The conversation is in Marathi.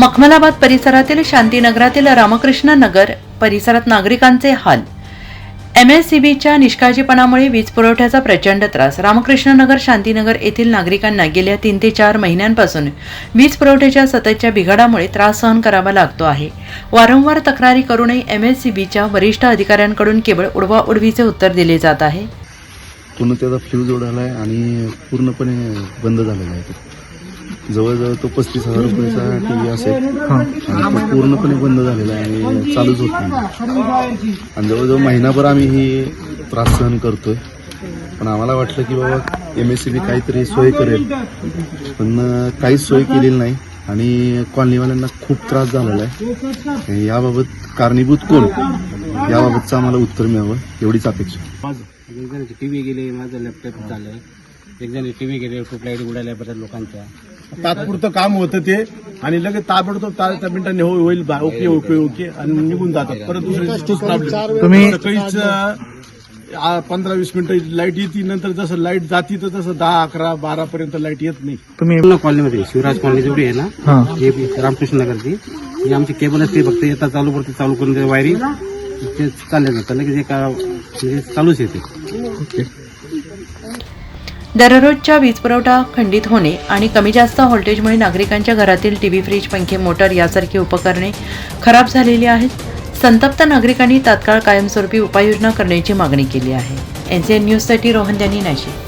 मखमलाबाद परिसरातील शांतीनगरातील रामकृष्ण नगर परिसरात नागरिकांचे हाल. एम एस सी बीच्या निष्काळजीपणामुळे वीज पुरवठ्याचा प्रचंड त्रास. रामकृष्ण नगर शांतीनगर येथील नागरिकांना गेल्या तीन ते चार महिन्यांपासून वीज पुरवठ्याच्या सततच्या बिघाडामुळे त्रास सहन करावा लागतो आहे. वारंवार तक्रारी करूनही एम एस सी बीच्या वरिष्ठ अधिकाऱ्यांकडून केवळ उडवाउडवीचे उत्तर दिले जात आहे. पूर्ण त्याचा फ्यूज उडाला आहे आणि पूर्णपणे बंद झालेला आहे जवळजवळ तो पस्तीस हजार रुपयाचा टी व्ही असेल. आणि तो पूर्णपणे बंद झालेला आहे आणि चालूच होत नाही. आणि जवळजवळ महिनाभर आम्ही ही त्रास सहन करतोय. पण आम्हाला वाटलं की बाबा एम एस सी बी काहीतरी सोय करेल. पण काहीच सोय केलेली नाही. आणि कॉलनीवाल्यांना खूप त्रास झालेला आहे. याबाबत कारणीभूत कोण? याबाबतचं आम्हाला उत्तर मिळावं एवढीच अपेक्षा. माझं. एक टी व्ही गेले माझं लॅपटॉप झालं. एक जण टी व्ही गेले खूप लाइट उडाल्या बऱ्याच लोकांच्या. तात्पुरतं काम होतं ते. आणि लगेच ताबडतोब तार त्या मिनिटांनी हो- होईल बा- ओके ओके ओके आणि निघून जातात. परत दिवशी तोच प्रॉब्लेम तुम्ही- सकाळीच पंधरा वीस मिनिटं लाइट येते नंतर जसं लाइट जाती तर तसं दहा अकरा बारा पर्यंत लाइट येत नाही. तुम्ही पूर्ण कॉलनीमध्ये शिवराज कॉलनी जेवढी आहे ना हा. रामकृष्ण नगरची ही आमची केबल असते फक्त येतात चालू करते चालू करून वायरिंग ते चालले जातं लगेच एका म्हणजे चालूच येते. दररोजच्या वीज पुरवठा खंडित होणे आणि कमी जास्त व्होल्टेजमुळे नागरिकांच्या घरातील टीव्ही फ्रीज पंखे मोटर यासारखी उपकरणे खराब झालेली आहेत. संतप्त नागरिकांनी तात्काळ कायमस्वरूपी उपाययोजना करण्याची मागणी केली आहे. एन जे एन न्यूजसाठी रोहन यांनी नाशिक.